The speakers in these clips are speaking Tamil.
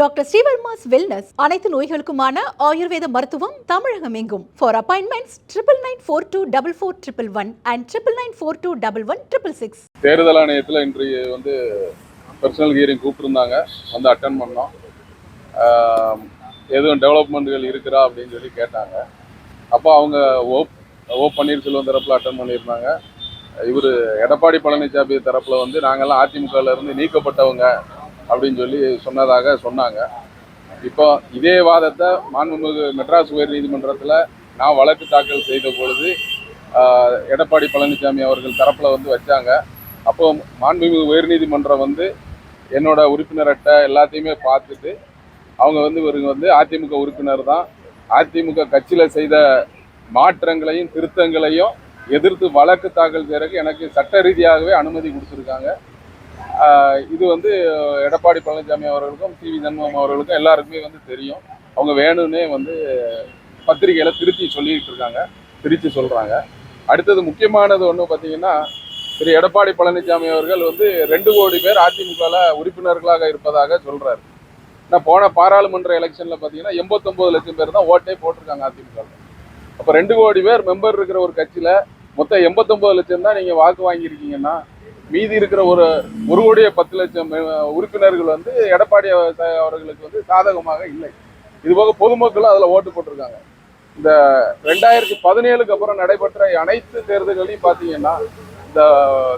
டாக்டர் ஸ்ரீவர்மாஸ் வெல்னஸ் அனைத்து நோய்களுக்குமான ஆயுர்வேத மருத்துவம் தமிழகம் எங்கும் for appointments triple nine four two double four triple one and triple nine four two double one triple six தேர்தல் ஆணையத்தில் இன்று வந்து பர்சனல் ஹியரிங் கூப்பிட்டுருந்தாங்க. வந்து அட்டன் பண்ணோம். எதுவும் டெவலப்மெண்ட்டுகள் இருக்கிறா அப்படின்னு சொல்லி கேட்டாங்க. அப்போ அவங்க ஓ ஓ பன்னீர்செல்வம் தரப்பில் அட்டன் பண்ணியிருந்தாங்க. இவர் எடப்பாடி பழனிசாமி தரப்பில் வந்து நாங்கள்லாம் அதிமுகவில் இருந்து நீக்கப்பட்டவங்க. அப்படின்னு சொல்லி சொன்னதாக சொன்னாங்க. இப்போ இதே வாதத்தை மாண்புமிகு மெட்ராஸ் உயர்நீதிமன்றத்தில் நான் வழக்கு தாக்கல் செய்த பொழுது எடப்பாடி பழனிசாமி அவர்கள் தரப்பில் வந்து வச்சாங்க. அப்போ மாண்புமிகு உயர்நீதிமன்றம் வந்து என்னோட உறுப்பினர் அட்டை எல்லாத்தையுமே பார்த்துட்டு அவங்க வந்து இவருங்க வந்து அதிமுக உறுப்பினர் தான். அதிமுக கட்சியில் செய்த மாற்றங்களையும் திருத்தங்களையும் எதிர்த்து வழக்கு தாக்கல் செய்கிறதுக்கு எனக்கு சட்ட ரீதியாகவே அனுமதி கொடுத்துருக்காங்க. இது வந்து எடப்பாடி பழனிசாமி அவர்களுக்கும் சி வி சண்முகம் அவர்களுக்கும் எல்லாருக்குமே வந்து தெரியும். அவங்க வேணும்னே வந்து பத்திரிகையில் திருச்சி சொல்லிட்டு இருக்காங்க. திருச்சி சொல்கிறாங்க அடுத்தது முக்கியமானது ஒன்று பார்த்தீங்கன்னா திரு எடப்பாடி பழனிசாமி அவர்கள் வந்து ரெண்டு கோடி பேர் அதிமுகவில் உறுப்பினர்களாக இருப்பதாக சொல்கிறார் நான் போன பாராளுமன்ற எலெக்ஷனில் பார்த்தீங்கன்னா எண்பத்தொம்போது லட்சம் பேர் தான் ஓட்டே போட்டிருக்காங்க அதிமுகவில் அப்போ ரெண்டு கோடி பேர் மெம்பர் இருக்கிற ஒரு கட்சியில் மொத்தம் எண்பத்தொம்போது லட்சம் தான் நீங்கள் வாக்கு வாங்கியிருக்கீங்கன்னா மீதி இருக்கிற ஒரு ஒரு கோடியே பத்து லட்சம் உறுப்பினர்கள் வந்து எடப்பாடி அவர்களுக்கு வந்து சாதகமாக இல்லை. இதுபோக பொதுமக்களும் அதில் ஓட்டு போட்டிருக்காங்க. இந்த ரெண்டாயிரத்தி பதினேழுக்கு அப்புறம் நடைபெற்ற அனைத்து தேர்தல்களையும் பார்த்தீங்கன்னா இந்த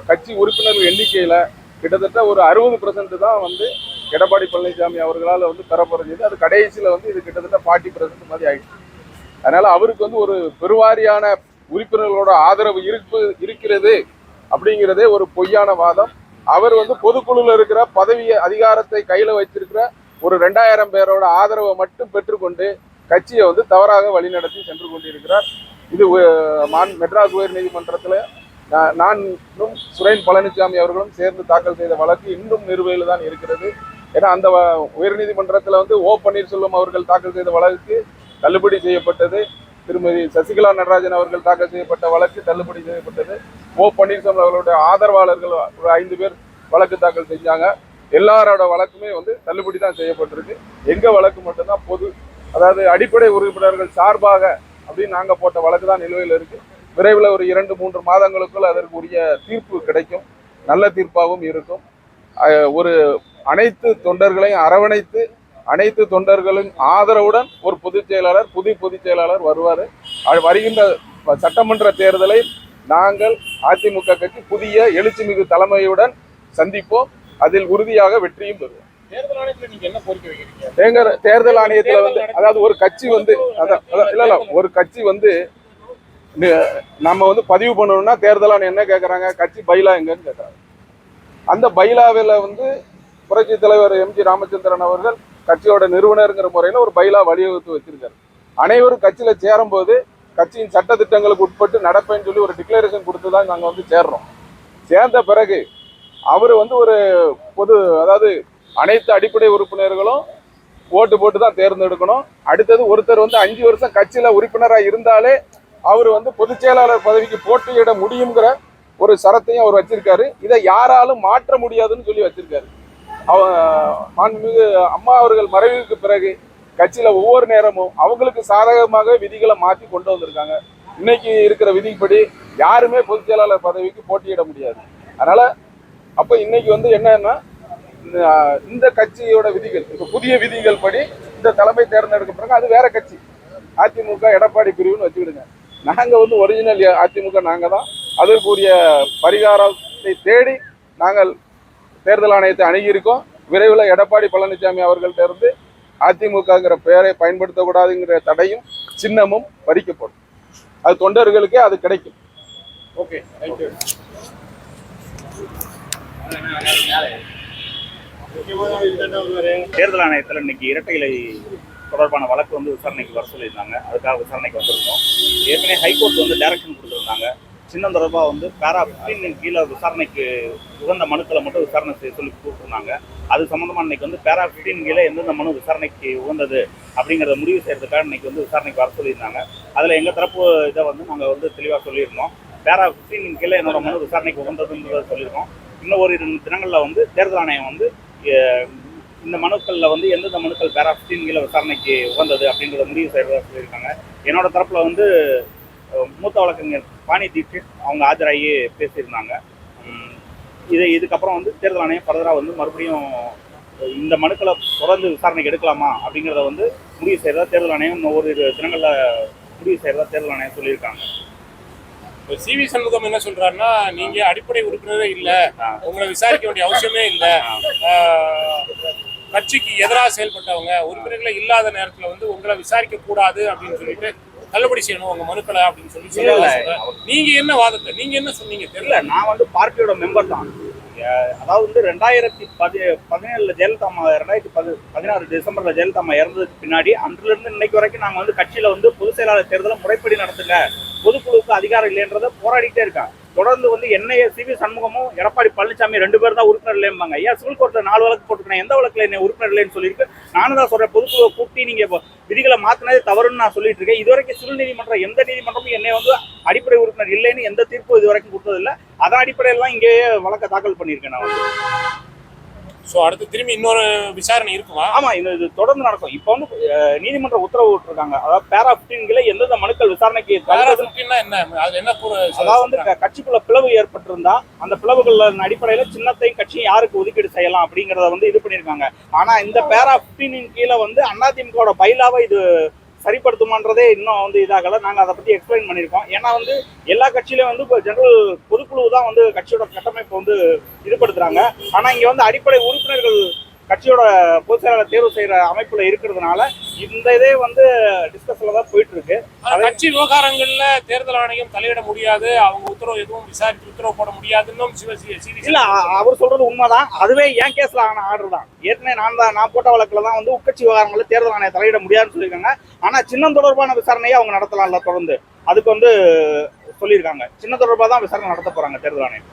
கட்சி உறுப்பினர்கள் எண்ணிக்கையில் கிட்டத்தட்ட ஒரு அறுபது பர்சன்ட் தான் வந்து எடப்பாடி பழனிசாமி அவர்களால் வந்து பெறப்படுறது அது கடைசியில் வந்து இது கிட்டத்தட்ட ஃபார்ட்டி பர்சன்ட் மாதிரி ஆகிடுச்சு அதனால் அவருக்கு வந்து ஒரு பெருவாரியான உறுப்பினர்களோட ஆதரவு இருப்பு இருக்கிறது. அப்படிங்கிறதே ஒரு பொய்யான வாதம். அவர் வந்து பொதுக்குழுல இருக்கிற பதவி அதிகாரத்தை கையில வச்சிருக்கிற ஒரு ரெண்டாயிரம் பேரோட ஆதரவை மட்டும் பெற்றுக்கொண்டு கட்சியை வந்து தவறாக வழிநடத்தி சென்று கொண்டிருக்கிறார். இது உ- மான் மெட்ராஸ் உயர் நீதிமன்றத்தில் நானும் சுரேன் பழனிசாமி அவர்களும் சேர்ந்து தாக்கல் செய்த வழக்கு இன்னும் நிறுவையில் தான் இருக்கிறது. ஏன்னா அந்த உயர்நீதிமன்றத்தில் வந்து ஓ பன்னீர்செல்வம் அவர்கள் தாக்கல் செய்த வழக்கு தள்ளுபடி செய்யப்பட்டது. திருமதி சசிகலா நடராஜன் அவர்கள் தாக்கல் செய்யப்பட்ட வழக்கு தள்ளுபடி செய்யப்பட்டது. ஓ பன்னீர்செல்வம் அவர்களுடைய ஆதரவாளர்கள் ஒரு ஐந்து பேர் வழக்கு தாக்கல் செஞ்சாங்க. எல்லாரோட வழக்குமே வந்து தள்ளுபடி தான் செய்யப்பட்டிருக்கு. எங்கள் வழக்கு மட்டும்தான் பொது அதாவது அடிப்படை உறுப்பினர்கள் சார்பாக அப்படின்னு நாங்கள் போட்ட வழக்கு தான் நிலுவையில் இருக்குது விரைவில் ஒரு இரண்டு மூன்று மாதங்களுக்குள் அதற்கு உரிய தீர்ப்பு கிடைக்கும். நல்ல தீர்ப்பாகவும் இருக்கும். ஒரு அனைத்து தொண்டர்களையும் அரவணைத்து அனைத்து தொண்டர்களின் ஆதரவுடன் ஒரு பொதுச் செயலாளர் புதிய பொதுச் செயலாளர் வருவார். வருகின்ற சட்டமன்ற தேர்தலை நாங்கள் அதிமுக கட்சி புதிய எழுச்சிமிகு தலைமையுடன் சந்திப்போம். அதில் உறுதியாக வெற்றியும் பெறுவோம். தேர்தல் ஆணையத்துல வந்து அதாவது ஒரு கட்சி வந்து இல்ல இல்ல ஒரு கட்சி வந்து நம்ம வந்து பதிவு பண்ணணும்னா தேர்தல் ஆணையம் என்ன கேக்குறாங்க? கட்சி பைலா எங்கன்னு கேக்குறாங்க. அந்த பைலாவில் வந்து புரட்சி தலைவர் எம்ஜி ராமச்சந்திரன் அவர்கள் கட்சியோட நிறுவனருங்கிற முறையில் ஒரு பைலா வழிவகுத்து வச்சிருக்காரு. அனைவரும் கட்சியில் சேரும்போது கட்சியின் சட்ட திட்டங்களுக்கு உட்பட்டு நடப்பேன்னு சொல்லி ஒரு டிக்ளரேஷன் கொடுத்து தான் நாங்கள் வந்து சேர்றோம். சேர்ந்த பிறகு அவர் வந்து ஒரு பொது அதாவது அனைத்து அடிப்படை உறுப்பினர்களும் ஓட்டு போட்டு தான் தேர்ந்தெடுக்கணும். அடுத்தது ஒருத்தர் வந்து அஞ்சு வருஷம் கட்சியில் உறுப்பினராக இருந்தாலே அவர் வந்து பொதுச் செயலாளர் பதவிக்கு போட்டியிட முடியுங்கிற ஒரு சரத்தையும் அவர் வச்சிருக்காரு. இதை யாராலும் மாற்ற முடியாதுன்னு சொல்லி வச்சிருக்காரு. அவ மாண்புமிகு அம்மா அவர்கள் மறைவுக்கு பிறகு கட்சியில் ஒவ்வொரு நேரமும் அவங்களுக்கு சாதகமாக விதிகளை மாற்றி கொண்டு வந்திருக்காங்க. இன்னைக்கு இருக்கிற விதிப்படி யாருமே பொதுச் செயலாளர் பதவிக்கு போட்டியிட முடியாது. அதனால் அப்போ இன்னைக்கு வந்து என்னன்னா இந்த, கட்சியோட விதிகள் இப்போ புதிய விதிகள் படி இந்த தலைமை தேர்ந்தெடுக்க பிறகு அது வேற கட்சி. அதிமுக எடப்பாடி பிரிவுன்னு வச்சுக்கிடுங்க. நாங்கள் வந்து ஒரிஜினல் அதிமுக நாங்கள் தான் அதற்குரிய பரிகாரத்தை தேடி நாங்கள் தேர்தல் ஆணையத்தை அணுகியிருக்கோம். விரைவில் எடப்பாடி பழனிசாமி அவர்கள்ட்ட இருந்து அதிமுகங்கிற பெயரை பயன்படுத்தக்கூடாதுங்கிற தடையும் சின்னமும் பறிக்கப்படும். அது தொண்டர்களுக்கே அது கிடைக்கும். ஓகே தேங்க்யூ தேர்தல் ஆணையத்தில் இன்னைக்கு இரட்டை இலை தொடர்பான வழக்கு வந்து விசாரணைக்கு வர சொல்லியிருந்தாங்க. அதுக்காக விசாரணைக்கு வந்திருக்கோம் ஏற்கனவே ஹைகோர்ட் வந்து டைரக்ஷன் கொடுத்துருந்தாங்க. சின்னம் தொடர்பாக வந்து பேரா பிப்டீன் கீழே விசாரணைக்கு உகந்த மனுக்களை மட்டும் விசாரணை செய்ய சொல்லி கூப்பிட்டுருந்தாங்க அது சம்மந்தமாக இன்னைக்கு வந்து பேரா பிப்டீன் கீழே எந்தெந்த மனு விசாரணைக்கு உகந்தது அப்படிங்கிறத முடிவு செய்கிறதுக்காக இன்னைக்கு வந்து விசாரணைக்கு வர சொல்லியிருந்தாங்க. அதில் எங்கள் தரப்பு இதை வந்து நாங்கள் வந்து தெளிவாக சொல்லியிருந்தோம். பேரா பிப்டீன் கீழே என்னோட மனு விசாரணைக்கு உகந்ததுங்கிறத சொல்லியிருக்கோம். இன்னும் ஒரு இரண்டு தினங்களில் வந்து தேர்தல் ஆணையம் வந்து இந்த மனுக்களில் வந்து எந்தெந்த மனுக்கள் பேரா ஃபிஃப்டீன் கீழே விசாரணைக்கு உகந்தது அப்படின்றத முடிவு செய்கிறதா சொல்லியிருக்காங்க. என்னோட தரப்பில் வந்து மூத்த வழக்கறிஞர் பாணி தீட்சித் அவங்க ஆஜராகி பேசியிருந்தாங்க. இது இதுக்கப்புறம் வந்து தேர்தல் ஆணையம் ஃபர்தராக வந்து மறுபடியும் இந்த மனுக்களை தொடர்ந்து விசாரணைக்கு எடுக்கலாமா அப்படிங்கிறத வந்து முடிவு செய்யறதா தேர்தல் ஆணையம் ஒரு தினங்கள்ல முடிவு செய்யறதா தேர்தல் ஆணையம் சொல்லியிருக்காங்க. இப்ப சி வி சண்முகம் என்ன சொல்றாருன்னா நீங்க அடிப்படை உறுப்பினரே இல்ல. உங்களை விசாரிக்க வேண்டிய அவசியமே இல்ல. கட்சிக்கு எதிராக செயல்பட்டவங்க உறுப்பினர்களே இல்லாத நேரத்துல வந்து உங்களை விசாரிக்க கூடாது அப்படின்னு சொல்லிட்டு தள்ளுபடி செய்யணும் உங்க மனுக்களை அப்படின்னு சொல்லி. சொல்றாங்க நீங்க என்ன வாதத்தை நீங்க என்ன சொன்னீங்க தெரியல நான் வந்து பார்ட்டியோட மெம்பர் தான். அதாவது வந்து ரெண்டாயிரத்தி பதி பதினேழுல ஜெயலலிதா அம்மா ரெண்டாயிரத்தி பதி பதினாறு டிசம்பர்ல ஜெயலலிதா அம்மா இறந்ததுக்கு பின்னாடி அன்றில இருந்து இன்னைக்கு வரைக்கும் நாங்க வந்து கட்சியில வந்து பொதுச் செயலாளர் தேர்தலை முறைப்படி நடத்துங்க. பொதுக்குழுவுக்கு அதிகாரம் இல்லைன்றதை போராடிட்டே இருக்கேன் தொடர்ந்து வந்து என்னைய சிவி சண்முகமும் எடப்பாடி பழனிசாமி ரெண்டு பேர் தான் உறுப்பினர் இல்லைம்பாங்க. ஐயா சிவில் கோர்ட்டில் நாலு வழக்கு போட்டுக்கிறேன் எந்த வழக்குல என்ன உறுப்பினர் இல்லைன்னு சொல்லியிருக்கு. நானும் தான் சொல்கிறேன் பொதுக்குழுவை கூட்டி நீங்க இப்போ விதிகளை மாற்றினதே தவறுன்னு நான் சொல்லிட்டு இருக்கேன். இதுவரைக்கும் சிவில் நீதிமன்றம் எந்த நீதிமன்றமும் என்னை வந்து அடிப்படை உறுப்பினர் இல்லைன்னு எந்த தீர்ப்பு இது வரைக்கும் கொடுத்ததில்ல. அதன் அடிப்படையில் தான் இங்கேயே வழக்க தாக்கல் பண்ணியிருக்கேன் நான் வந்து. சோ அடுத்து திரும்பி இன்னொரு விசாரணை இருக்குமா? ஆமா இது இது தொடர்ந்து நடக்கும். இப்போ வந்து அஹ், நீதிமன்றம் உத்தரவு விட்டுருக்காங்க. அதாவது பேரா பிப்டீன்ல எந்தெந்த மனுக்கள் விசாரணைக்கு தகுந்தது- ஃபிஃப்டின்னா என்ன? அது என்ன அதாவது வந்து கட்சிக்குள்ள பிளவு ஏற்பட்டிருந்தா அந்த பிளவுகள் அடிப்படையில சின்னத்தையும் கட்சியும் யாருக்கு ஒதுக்கீடு செய்யலாம் அப்படிங்கறத வந்து இது பண்ணியிருக்காங்க. ஆனா இந்த பேரா பிப்டீனின் கீழே வந்து அதிமுகவோட பைலாவை இது சரிப்படுத்துமான்றதே இன்னும் வந்து இதாகல. நாங்கள் அதை பற்றி எக்ஸ்பிளைன் பண்ணியிருக்கோம் ஏன்னா வந்து எல்லா கட்சியிலையும் வந்து இப்போ ஜெனரல் பொதுக்குழு தான் வந்து கட்சியோட கட்டமைப்பை வந்து இதுபடுத்துறாங்க ஆனால் இங்கே வந்து அடிப்படை உறுப்பினர்கள் கட்சியோட பொதுச் செயலாளர் தேர்வு செய்யற அமைப்புல இருக்கிறதுனால இந்த இதே வந்து டிஸ்கஸ்ல தான் போயிட்டு இருக்கு கட்சி விவகாரங்கள்ல தேர்தல் ஆணையம் தலையிட முடியாது அவங்க உத்தரவு எதுவும் விசாரிச்சு உத்தரவு போட சிவி இல்ல அவர் சொல்றது உண்மைதான். அதுவே என் கேஸ்ல ஆன ஆர்டர் தான்? ஏற்கனவே நான் தான் நான் போட்ட வழக்குல தான் வந்து உட்கட்சி விவகாரங்களில் தேர்தல் ஆணையம் தலையிட முடியாதுன்னு சொல்லியிருக்காங்க. ஆனா சின்னம் தொடர்பான விசாரணையை அவங்க நடத்தலாம்ல தொடர்ந்து. அதுக்கு வந்து சொல்லியிருக்காங்க. சின்ன தொடர்பாக தான் விசாரணை நடத்த போறாங்க தேர்தல் ஆணையம்.